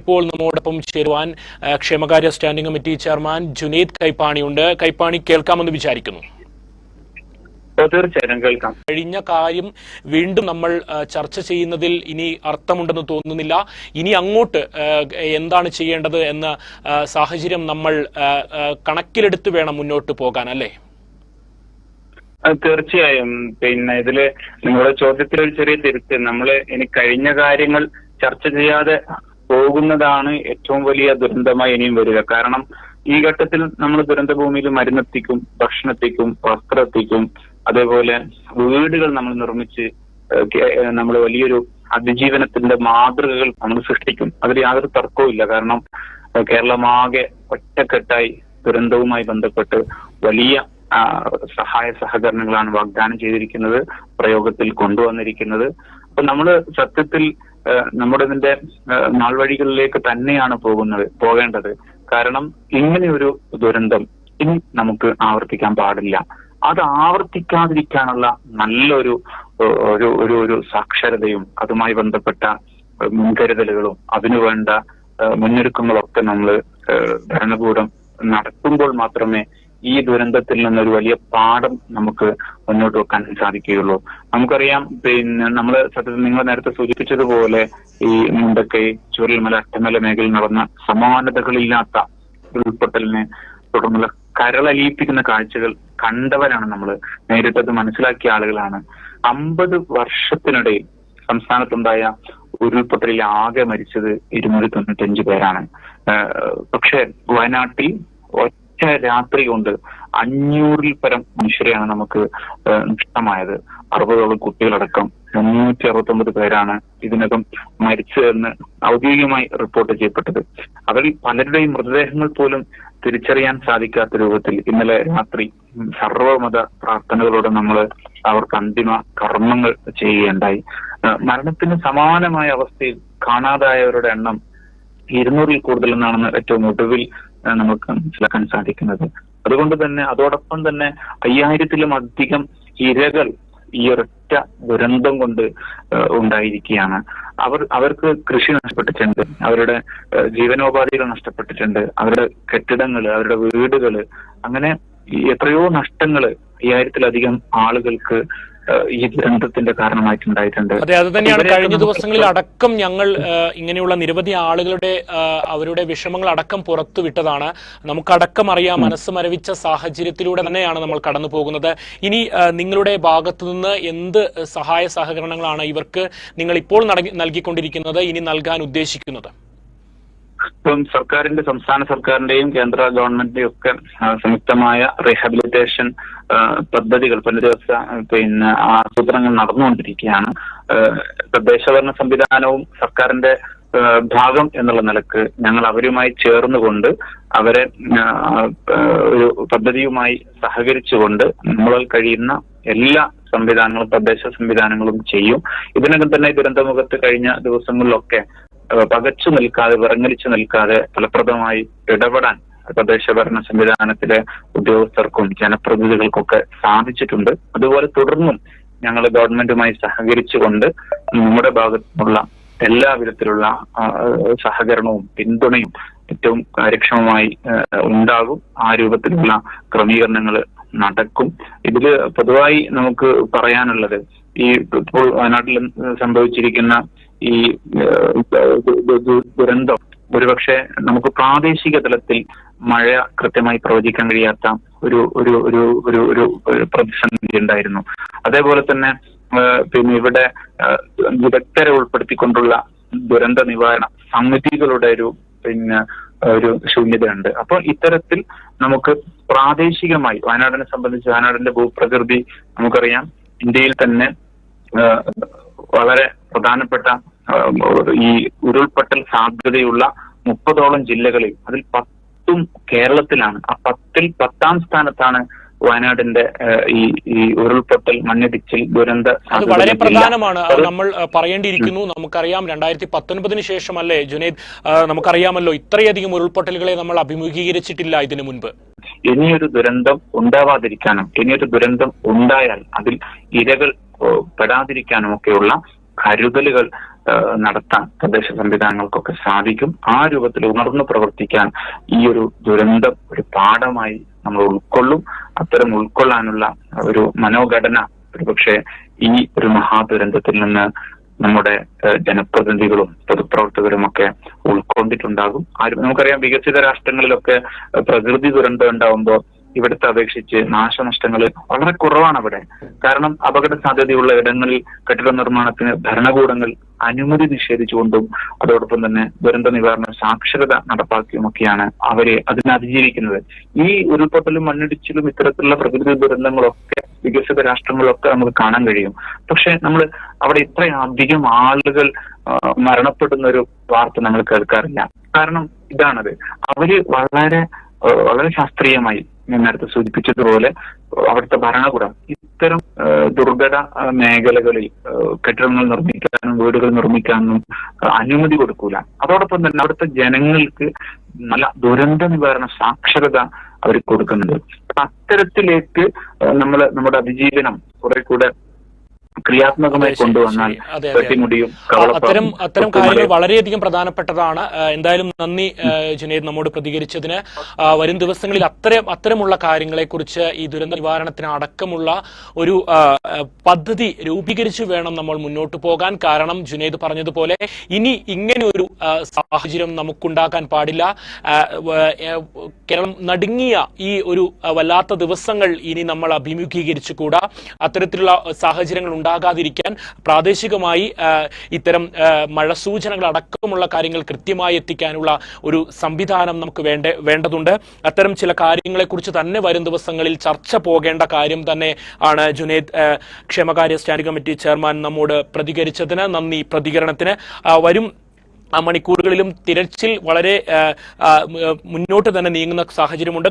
ഇപ്പോൾ നമ്മോടൊപ്പം ചേരുവാൻ ക്ഷേമകാര്യ സ്റ്റാൻഡിംഗ് കമ്മിറ്റി ചെയർമാൻ ജുനൈദ് കൈപ്പാണിയുണ്ട് കൈപ്പാണി കേൾക്കാമെന്ന് വിചാരിക്കുന്നു. ഓ, തീർച്ചയായും കേൾക്കാം. കഴിഞ്ഞ കാര്യം വീണ്ടും നമ്മൾ ചർച്ച ചെയ്യുന്നതിൽ ഇനി അർത്ഥമുണ്ടെന്ന് തോന്നുന്നില്ല. ഇനി അങ്ങോട്ട് എന്താണ് ചെയ്യേണ്ടത് എന്ന സാഹചര്യം നമ്മൾ കണക്കിലെടുത്ത് വേണം മുന്നോട്ട് പോകാൻ അല്ലേ? തീർച്ചയായും. പിന്നെ ഇതിൽ നിങ്ങളുടെ ചോദ്യത്തിൽ ഒരു ചെറിയ തിരുത്ത്. നമ്മൾ ഇനി കഴിഞ്ഞ കാര്യങ്ങൾ ചർച്ച ചെയ്യാതെ പോകുന്നതാണ് ഏറ്റവും വലിയ ദുരന്തമായി ഇനിയും വരിക. കാരണം ഈ ഘട്ടത്തിൽ നമ്മൾ ദുരന്തഭൂമിയിൽ മരുന്നെത്തിക്കും ഭക്ഷണമെത്തിക്കും വസ്ത്രത്തിക്കും അതേപോലെ വീടുകൾ നമ്മൾ നിർമ്മിച്ച് നമ്മൾ വലിയൊരു അതിജീവനത്തിന്റെ മാതൃകകൾ നമ്മൾ സൃഷ്ടിക്കും. അതിൽ യാതൊരു തർക്കവും ഇല്ല. കാരണം കേരളമാകെ ഒറ്റക്കെട്ടായി ദുരന്തവുമായി ബന്ധപ്പെട്ട് വലിയ സഹായ സഹകരണങ്ങളാണ് വാഗ്ദാനം ചെയ്തിരിക്കുന്നത് പ്രയോഗത്തിൽ കൊണ്ടുവന്നിരിക്കുന്നത്. അപ്പൊ നമ്മൾ സത്യത്തിൽ നമ്മുടെ ഇതിന്റെ നാൾവഴികളിലേക്ക് തന്നെയാണ് പോകുന്നത് പോകേണ്ടത്. കാരണം ഇങ്ങനെയൊരു ദുരന്തം ഇനി നമുക്ക് ആവർത്തിക്കാൻ പാടില്ല. അത് ആവർത്തിക്കാതിരിക്കാനുള്ള നല്ലൊരു ഒരു ഒരു ഒരു സാക്ഷരതയും അതുമായി ബന്ധപ്പെട്ട മുൻകരുതലുകളും അതിനുവേണ്ട മുന്നൊരുക്കങ്ങളൊക്കെ നമ്മൾ ഭരണകൂടം നടത്തുമ്പോൾ മാത്രമേ ഈ ദുരന്തത്തിൽ നിന്നൊരു വലിയ പാഠം നമുക്ക് മുന്നോട്ട് വെക്കാൻ സാധിക്കുകയുള്ളൂ. നമുക്കറിയാം പിന്നെ നമ്മൾ സത്യത്തിൽ നിങ്ങൾ നേരത്തെ സൂചിപ്പിച്ചതുപോലെ ഈ മുണ്ടക്കൈ ചുരൽമല അട്ടമല മേഖലയിൽ നടന്ന സമാനതകളില്ലാത്ത ഉൾപ്പെടലിനെ തുടർന്നുള്ള കരളലിയിപ്പിക്കുന്ന കാഴ്ചകൾ കണ്ടവരാണ് നമ്മൾ നേരിട്ടത് മനസ്സിലാക്കിയ ആളുകളാണ്. അമ്പത് വർഷത്തിനിടയിൽ സംസ്ഥാനത്തുണ്ടായ ഉരുൾപൊട്ടലിൽ ആകെ മരിച്ചത് ഇരുന്നൂറ്റി തൊണ്ണൂറ്റഞ്ച് പേരാണ്. പക്ഷെ വയനാട്ടിൽ ഒറ്റ രാത്രി കൊണ്ട് അഞ്ഞൂറിൽ പരം മനുഷ്യരെയാണ് നമുക്ക് നഷ്ടമായത്. അറുപതോളം കുട്ടികളടക്കം മുന്നൂറ്റി അറുപത്തി ഒമ്പത് പേരാണ് ഇതിനകം മരിച്ചതെന്ന് ഔദ്യോഗികമായി റിപ്പോർട്ട് ചെയ്യപ്പെട്ടത്. അവരിൽ പലരുടെയും മൃതദേഹങ്ങൾ പോലും തിരിച്ചറിയാൻ സാധിക്കാത്ത രൂപത്തിൽ ഇന്നലെ രാത്രി സർവമത പ്രാർത്ഥനകളോടെ നമ്മൾ അവർക്ക് അന്തിമ കർമ്മങ്ങൾ ചെയ്യുകയുണ്ടായി. മരണത്തിന് സമാനമായ അവസ്ഥയിൽ കാണാതായവരുടെ എണ്ണം ഇരുന്നൂറിൽ കൂടുതൽ എന്നാണെന്ന് ഏറ്റവും ഒടുവിൽ നമുക്ക് മനസ്സിലാക്കാൻ സാധിക്കുന്നത്. അതുകൊണ്ട് തന്നെ അതോടൊപ്പം തന്നെ അയ്യായിരത്തിലും അധികം ഇരകൾ ഈ ഒരൊറ്റ ദുരന്തം കൊണ്ട് ഉണ്ടായിരിക്കുകയാണ്. അവർ അവർക്ക് കൃഷി നഷ്ടപ്പെട്ടിട്ടുണ്ട് അവരുടെ ജീവനോപാധികൾ നഷ്ടപ്പെട്ടിട്ടുണ്ട് അവരുടെ കെട്ടിടങ്ങൾ അവരുടെ വീടുകൾ അങ്ങനെ എത്രയോ നഷ്ടങ്ങൾ അയ്യായിരത്തിലധികം ആളുകൾക്ക് ഈ ദുരന്തത്തിന്റെ കാരണമായിട്ടുണ്ടായിട്ടുണ്ട്. അതെ അത് തന്നെയാണ്. കഴിഞ്ഞ ദിവസങ്ങളിൽ അടക്കം ഞങ്ങൾ ഇങ്ങനെയുള്ള നിരവധി ആളുകളുടെ അവരുടെ വിഷമങ്ങൾ അടക്കം പുറത്തു വിട്ടതാണ്. നമുക്കടക്കം അറിയാം മനസ്സ് മരവിച്ച സാഹചര്യത്തിലൂടെ തന്നെയാണ് നമ്മൾ കടന്നു പോകുന്നത്. ഇനി നിങ്ങളുടെ ഭാഗത്തു നിന്ന് എന്ത് സഹായ സഹകരണങ്ങളാണ് ഇവർക്ക് നിങ്ങൾ ഇപ്പോൾ നൽകിക്കൊണ്ടിരിക്കുന്നത് ഇനി നൽകാൻ ഉദ്ദേശിക്കുന്നത്? ഇപ്പം സർക്കാരിന്റെ സംസ്ഥാന സർക്കാരിന്റെയും കേന്ദ്ര ഗവൺമെന്റിന്റെയും ഒക്കെ സംയുക്തമായ റീഹാബിലിറ്റേഷൻ പദ്ധതികൾ പുനരധിവാസ ആ, പിന്നെ ആസൂത്രണങ്ങൾ നടന്നുകൊണ്ടിരിക്കുകയാണ്. തദ്ദേശഭരണ സംവിധാനവും സർക്കാരിന്റെ ഭാഗം എന്നുള്ള നിലയ്ക്ക് ഞങ്ങൾ അവരുമായി ചേർന്നുകൊണ്ട് അവരെ ഒരു പദ്ധതിയുമായി സഹകരിച്ചുകൊണ്ട് നമ്മളാൽ കഴിയുന്ന എല്ലാ സംവിധാനങ്ങളും തദ്ദേശ സംവിധാനങ്ങളും ചെയ്യും. ഇതിനകം തന്നെ ദുരന്തമുഖത്ത് കഴിഞ്ഞ ദിവസങ്ങളിലൊക്കെ പകച്ചു നിൽക്കാതെ വിറങ്ങലിച്ചു നിൽക്കാതെ ഫലപ്രദമായി ഇടപെടാൻ തദ്ദേശ ഭരണ സംവിധാനത്തിലെ ഉദ്യോഗസ്ഥർക്കും ജനപ്രതിനിധികൾക്കൊക്കെ സാധിച്ചിട്ടുണ്ട്. അതുപോലെ തുടർന്നും ഞങ്ങൾ ഗവൺമെന്റുമായി സഹകരിച്ചുകൊണ്ട് നമ്മുടെ ഭാഗത്തുള്ള എല്ലാ വിധത്തിലുള്ള സഹകരണവും പിന്തുണയും ഏറ്റവും കാര്യക്ഷമമായി ഉണ്ടാകും. ആ രൂപത്തിലുള്ള ക്രമീകരണങ്ങൾ നടക്കും. ഇതിൽ പൊതുവായി നമുക്ക് പറയാനുള്ളത് ഈ ഇപ്പോൾ വയനാട്ടിൽ സംഭവിച്ചിരിക്കുന്ന ഈ ദുരന്തം. ഒരുപക്ഷെ നമുക്ക് പ്രാദേശിക തലത്തിൽ മഴ കൃത്യമായി പ്രവചിക്കാൻ കഴിയാത്ത ഒരു ഒരു ഒരു ഒരു ഒരു പ്രതിസന്ധി ഉണ്ടായിരുന്നു. അതേപോലെ തന്നെ പിന്നെ ഇവിടെ വിദഗ്ധരെ ഉൾപ്പെടുത്തിക്കൊണ്ടുള്ള ദുരന്ത നിവാരണ സമിതികളുടെ ഒരു പിന്നെ ഒരു ശൂന്യതയുണ്ട്. അപ്പോൾ ഇത്തരത്തിൽ നമുക്ക് പ്രാദേശികമായി വയനാടിനെ സംബന്ധിച്ച് വയനാടിന്റെ ഭൂപ്രകൃതി നമുക്കറിയാം. ഇന്ത്യയിൽ തന്നെ വളരെ പ്രധാനപ്പെട്ട ഈ ഉരുൾപൊട്ടൽ സാധ്യതയുള്ള മുപ്പതോളം ജില്ലകളിൽ അതിൽ പത്തും കേരളത്തിലാണ്. ആ പത്തിൽ പത്താം സ്ഥാനത്താണ് വയനാടിന്റെ ഈ ഈ ഉരുൾപൊട്ടൽ മണ്ണിടിച്ചിൽ ദുരന്ത അത് വളരെ പ്രധാനമാണ്. നമ്മൾ പറയേണ്ടിയിരിക്കുന്നു. നമുക്കറിയാം രണ്ടായിരത്തി പത്തൊൻപതിന് ശേഷമല്ലേ ജുനൈദ് നമുക്കറിയാമല്ലോ ഇത്രയധികം ഉരുൾപൊട്ടലുകളെ നമ്മൾ അഭിമുഖീകരിച്ചിട്ടില്ല ഇതിനു മുൻപ്. ഇനിയൊരു ദുരന്തം ഉണ്ടാവാതിരിക്കാനും ഇനിയൊരു ദുരന്തം ഉണ്ടായാൽ അതിൽ ഇരകൾ പെടാതിരിക്കാനും ഒക്കെയുള്ള കരുതലുകൾ നടത്താൻ തദ്ദേശ സംവിധാനങ്ങൾക്കൊക്കെ സാധിക്കും. ആ രൂപത്തിൽ ഉണർന്നു പ്രവർത്തിക്കാൻ ഈ ഒരു ദുരന്തം ഒരു പാഠമായി നമ്മൾ ഉൾക്കൊള്ളും. അത്തരം ഉൾക്കൊള്ളാനുള്ള ഒരു മനോഘടന ഒരുപക്ഷെ ഈ ഒരു മഹാദുരന്തത്തിൽ നിന്ന് നമ്മുടെ ജനപ്രതിനിധികളും പൊതുപ്രവർത്തകരും ഒക്കെ ഉൾക്കൊണ്ടിട്ടുണ്ടാകും. ആരും നമുക്കറിയാം വികസിത രാഷ്ട്രങ്ങളിലൊക്കെ പ്രകൃതി ദുരന്തം ഉണ്ടാവുമ്പോൾ ഇവിടുത്തെ അപേക്ഷിച്ച് നാശനഷ്ടങ്ങൾ വളരെ കുറവാണ് അവിടെ. കാരണം അപകട സാധ്യതയുള്ള ഇടങ്ങളിൽ കെട്ടിട നിർമ്മാണത്തിന് ഭരണകൂടങ്ങൾ അനുമതി നിഷേധിച്ചുകൊണ്ടും അതോടൊപ്പം തന്നെ ദുരന്ത നിവാരണ സാക്ഷരത നടപ്പാക്കിയുമൊക്കെയാണ് അവരെ അതിനെ അതിജീവിക്കുന്നത്. ഈ ഉരുൾപൊട്ടലും മണ്ണിടിച്ചിലും ഇത്തരത്തിലുള്ള പ്രകൃതി ദുരന്തങ്ങളൊക്കെ വികസിത രാഷ്ട്രങ്ങളിലൊക്കെ നമുക്ക് കാണാൻ കഴിയും. പക്ഷെ നമ്മൾ അവിടെ ഇത്രയധികം ആളുകൾ മരണപ്പെടുന്ന ഒരു വാർത്ത നമ്മൾ കേൾക്കാറില്ല. കാരണം ഇതാണത്. അവർ വളരെ വളരെ ശാസ്ത്രീയമായി ഞാൻ നേരത്തെ സൂചിപ്പിച്ചതുപോലെ അവിടുത്തെ ഭരണകൂടം ഇത്തരം ദുർഘട മേഖലകളിൽ കെട്ടിടങ്ങൾ നിർമ്മിക്കാനും വീടുകൾ നിർമ്മിക്കാനും അനുമതി കൊടുക്കൂല. അതോടൊപ്പം തന്നെ അവിടുത്തെ ജനങ്ങൾക്ക് നല്ല ദുരന്ത നിവാരണ സാക്ഷരത അവർ കൊടുക്കുന്നുണ്ട്. അത്തരത്തിലേക്ക് നമ്മൾ നമ്മുടെ അതിജീവനം കുറെ കൂടെ ക്രിയാത്മകമായി കൊണ്ടുവന്നാൽ പെട്ടിമുടിയും അത്തരം അത്തരം കാര്യങ്ങൾ വളരെയധികം പ്രധാനപ്പെട്ടതാണ്. എന്തായാലും നന്ദി ജുനൈദ് നമ്മോട് പ്രതികരിച്ചതിന്. വരും ദിവസങ്ങളിൽ അത്തരം അത്തരമുള്ള കാര്യങ്ങളെക്കുറിച്ച് ഈ ദുരന്ത നിവാരണത്തിന് അടക്കമുള്ള ഒരു പദ്ധതി രൂപീകരിച്ചു വേണം നമ്മൾ മുന്നോട്ട് പോകാൻ. കാരണം ജുനൈദ് പറഞ്ഞതുപോലെ ഇനി ഇങ്ങനെ ഒരു സാഹചര്യം നമുക്കുണ്ടാക്കാൻ പാടില്ല. കേരളം നടുങ്ങിയ ഈ ഒരു വല്ലാത്ത ദിവസങ്ങൾ ഇനി നമ്മൾ അഭിമുഖീകരിച്ചുകൂടാ. അത്തരത്തിലുള്ള സാഹചര്യങ്ങൾ ഉണ്ടാകാതിരിക്കാൻ പ്രാദേശികമായി ഇത്തരം മഴ സൂചനകൾ അടക്കമുള്ള കാര്യങ്ങൾ കൃത്യമായി എത്തിക്കാനുള്ള ഒരു സംവിധാനം നമുക്ക് വേണ്ട വേണ്ടതുണ്ട്. അത്തരം ചില കാര്യങ്ങളെക്കുറിച്ച് തന്നെ വരും ദിവസങ്ങളിൽ ചർച്ച പോകേണ്ട കാര്യം തന്നെ ആണ് ജുനേദ് ക്ഷേമകാര്യ സ്റ്റാൻഡിംഗ് കമ്മിറ്റി ചെയർമാൻ നമ്മോട് പ്രതികരിച്ചതിന് നന്ദി പ്രതികരണത്തിന്. വരും മണിക്കൂറുകളിലും തിരച്ചിൽ വളരെ മുന്നോട്ട് തന്നെ നീങ്ങുന്ന സാഹചര്യമുണ്ട്.